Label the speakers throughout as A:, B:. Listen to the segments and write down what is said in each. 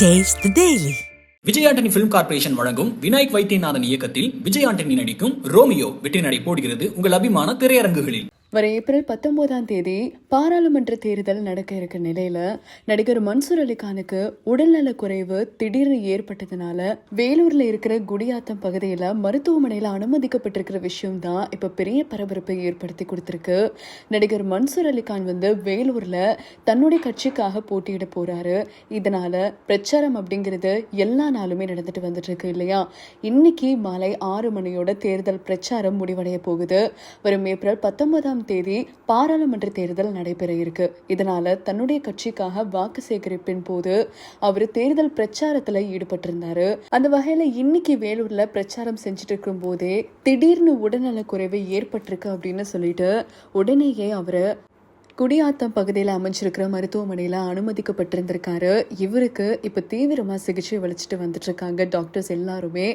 A: Taste daily
B: Vijay Antony film corporation வழங்கும் விநாயக் வைத்தியநாதன் இயக்கத்தில் விஜய் ஆண்டனி நடிக்கும் ரோமியோ வெற்றி நடை போடுகிறது உங்கள் அபிமான திரையரங்குகளில்.
C: வர ஏப்ரல் பத்தொன்பதாம் தேதி பாராளுமன்ற தேர்தல் நடக்க இருக்க நிலையில நடிகர் மன்சூர் அலிகானுக்கு உடல்நல குறைவு திடீர்னு ஏற்பட்டதுனால வேலூர்ல இருக்கிற குடியாத்தம் பகுதியில மருத்துவமனையில அனுமதிக்கப்பட்டிருக்கிற விஷயம் தான் இப்ப பெரிய பரபரப்பை ஏற்படுத்தி கொடுத்திருக்கு. நடிகர் மன்சூர் அலிகான் வந்து வேலூர்ல தன்னுடைய கட்சிக்காக போட்டியிட போறாரு. இதனால பிரச்சாரம் அப்படிங்கிறது எல்லா நாளுமே நடந்துட்டு வந்துட்டு இருக்கு இல்லையா? இன்னைக்கு மாலை ஆறு மணியோட தேர்தல் பிரச்சாரம் முடிவடைய போகுது. வரும் ஏப்ரல் பத்தொன்பதாம் தேதி பாராளுமன்ற தேர்தல் நடைபெற இருக்கு. இதனால தன்னுடைய கட்சிக்காக வாக்கு சேகரிப்பின் போது அவர் தேர்தல் பிரச்சாரத்துல ஈடுபட்டிருந்தாரு. அந்த வகையில இன்னைக்கு வேலூர்ல பிரச்சாரம் செஞ்சுட்டு இருக்கும் போதே திடீர்னு உடல்நல குறைவு ஏற்பட்டிருக்கு அப்படின்னு சொல்லிட்டு உடனேயே அவரு குடியாத்தம் பகுதியில் அமைஞ்சிருக்கிற மருத்துவமனையில் அனுமதிக்கப்பட்டிருந்திருக்காரு. இவருக்கு இப்போ தீவிரமாக சிகிச்சை அளிச்சுட்டு வந்துட்டுருக்காங்க டாக்டர்ஸ் எல்லாருமே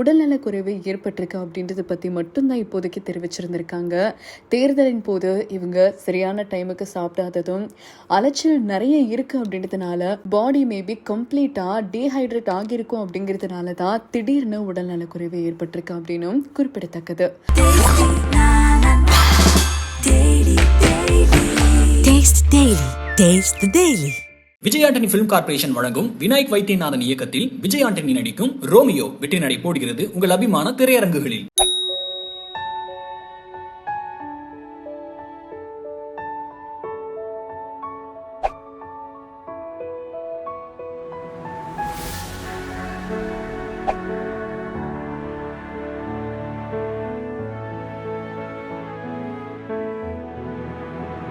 C: உடல்நல குறைவு ஏற்பட்டிருக்கு அப்படின்றத பற்றி மட்டும்தான் இப்போதைக்கு தெரிவிச்சிருந்திருக்காங்க. தேர்தலின் போது இவங்க சரியான டைமுக்கு சாப்பிடாததும் அலைச்சல் நிறைய இருக்குது அப்படின்றதுனால பாடி மேபி கம்ப்ளீட்டாக டீஹைட்ரேட் ஆகியிருக்கும் அப்படிங்கிறதுனால தான் திடீர்னு உடல்நல குறைவு ஏற்பட்டிருக்கு அப்படின்னும் குறிப்பிடத்தக்கது.
A: Daily. Taste
B: Vijay Antony film corporation வழங்கும் விநாயக் வைத்தியநாதன் இயக்கத்தில் விஜய் ஆண்டனி நடிக்கும் ரோமியோ வெற்றி நடை போடுகிறது உங்கள் அபிமான திரையரங்குகளில்